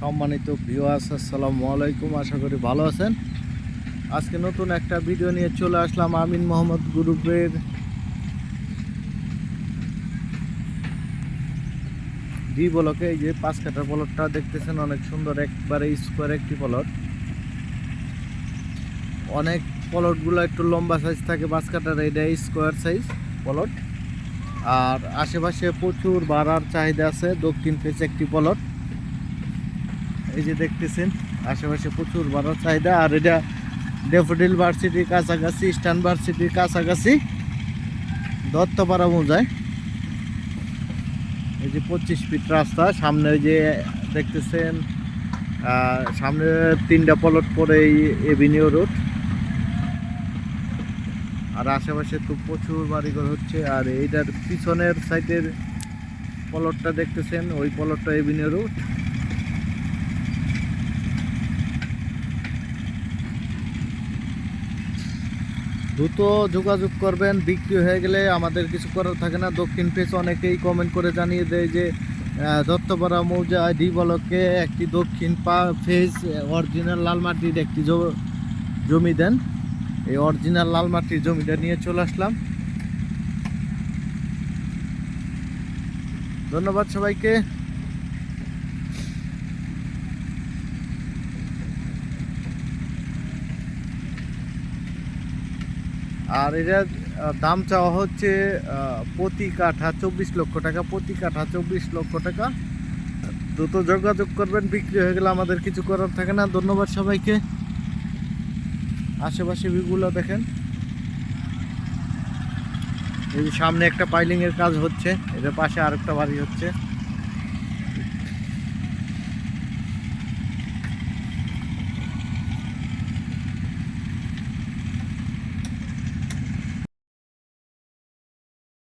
সম্মানিত ভিউয়ার্স আসসালামু আলাইকুম। আশা করি ভালো আছেন। আজকে নতুন একটা ভিডিও নিয়ে চলে আসলাম আমিন মোহাম্মদ গ্রুপের ডি বলকে এই যে পাঁচ কাটার পলটটা দেখতেছেন, অনেক সুন্দর একবারে স্কোয়ার একটি পলট অনেক পলটগুলো একটু লম্বা সাইজ থাকে, পাঁচ কাটার এটা স্কোয়ার সাইজ পলট আর আশেপাশে প্রচুর বাড়ার চাহিদা আছে, দক্ষিণ ফেসে একটি পলট এই যে দেখতেছেন, আশেপাশে প্রচুর বাড়ার চাহিদা, আর এটা ডেফোডিল ভার্সিটির কাছাকাছি ইস্টার্ন ভার্সিটির কাছাকাছি, দত্তপাড়া মৌজায়। এই যে পঁচিশ ফিট রাস্তা, সামনে যে দেখতেছেন সামনে তিনটা পলট পরে এই এভিনিউ রোড আর আশেপাশে তো প্রচুর বাড়িঘর হচ্ছে, আর এইটার পিছনের সাইডের পলটটা দেখতেছেন, ওই পলটটা এভিনিউ রোড দ্রুত যোগাযোগ করবেন, বিক্রি হয়ে গেলে আমাদের কিছু করার থাকে না। দক্ষিণ ফেস অনেকেই কমেন্ট করে জানিয়ে দেয় যে দত্তপাড়া মৌজা ডি বলকে একটি দক্ষিণ পা ফেস অরিজিনাল লাল মাটির একটি জমি দেন। এই অরিজিনাল লাল মাটির জমিটা নিয়ে চলে আসলাম। ধন্যবাদ সবাইকে। আর এটার দাম চাওয়া হচ্ছে প্রতি কাঠা চব্বিশ লক্ষ টাকা, প্রতি কাঠা চব্বিশ লক্ষ টাকা। দ্রুত যোগাযোগ করবেন, বিক্রি হয়ে গেলে আমাদের কিছু করার থাকে না। ধন্যবাদ সবাইকে। আশেপাশে ভিউগুলো দেখেন। এই সামনে একটা পাইলিংয়ের কাজ হচ্ছে এটার পাশে আরেকটা বাড়ি হচ্ছে।